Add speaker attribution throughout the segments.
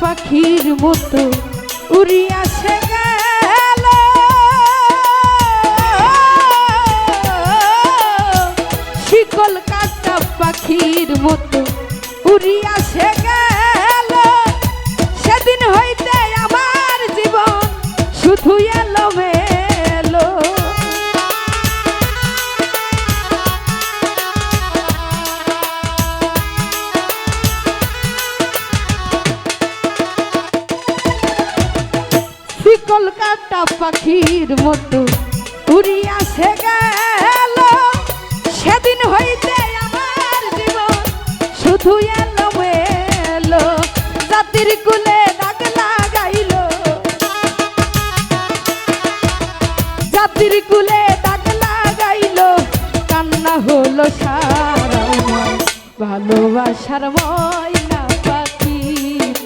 Speaker 1: পাখির মতো, উড়িয়া সে গেল। শিকল কাটা পাখির মতো, উড়িয়া সে গেল। সেদিন হইতে আমার জীবন শুধু এলো শিকল কাটা পাখির মতো উড়িয়া সে গেল। সেদিন হইতে আমার জীবন শুধু এলো এলো জাতির কুলে কান্না হলো সারা ভালোবাসার ময়না পাখি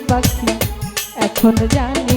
Speaker 1: পাখি এখন জানি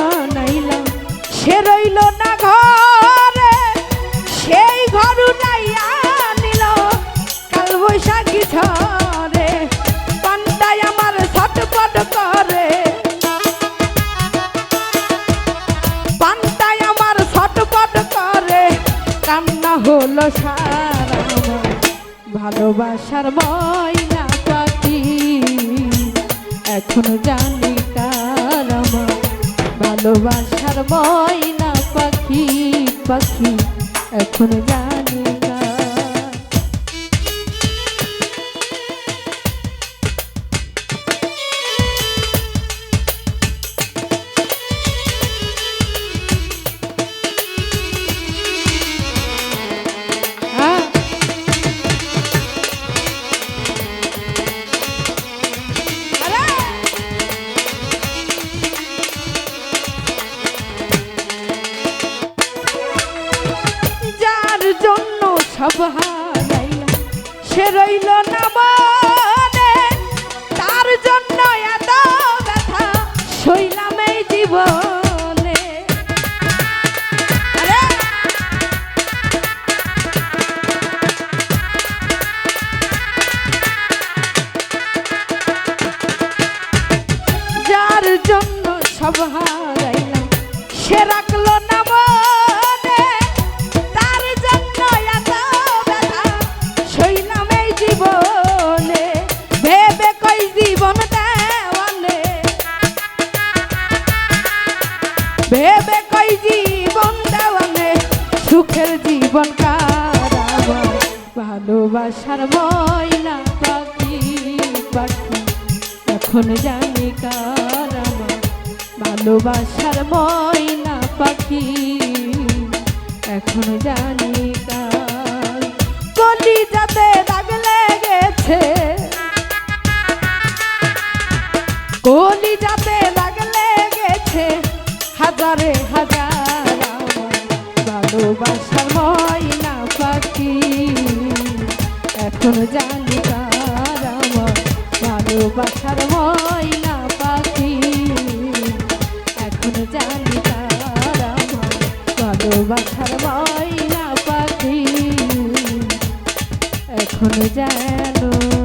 Speaker 1: ঘর উড়াইয়া নিল। কাল বৈশাখী ঝরে পান্ডাই আমার ছটপট করে। পান্ডাই আমার ছটপট করে। কান্না হলো সারা ভালোবাসার ময়না পাখি। এখন জানি আমার ভালোবাসার ময়না পাখি পাখি। এখন জানি সে রইল না মনে তার জন্য এত ব্যথা, সইলাম এই জীবনে। যার জন্য সব হারাইলাম, সে রাখল ভালোবাসার ময়না পাখি পাখি। এখন জানি কার আমার ভালোবাসার ময়না পাখি। এখন জানি কার। কলি যাতে দাগ লেগেছে। কলি যাতে এখন জানি তার আমার। ভালোবাসার ময়না পাখি। এখন জানি তার আমার। ভালোবাসার ময়না পাখি। এখন জানো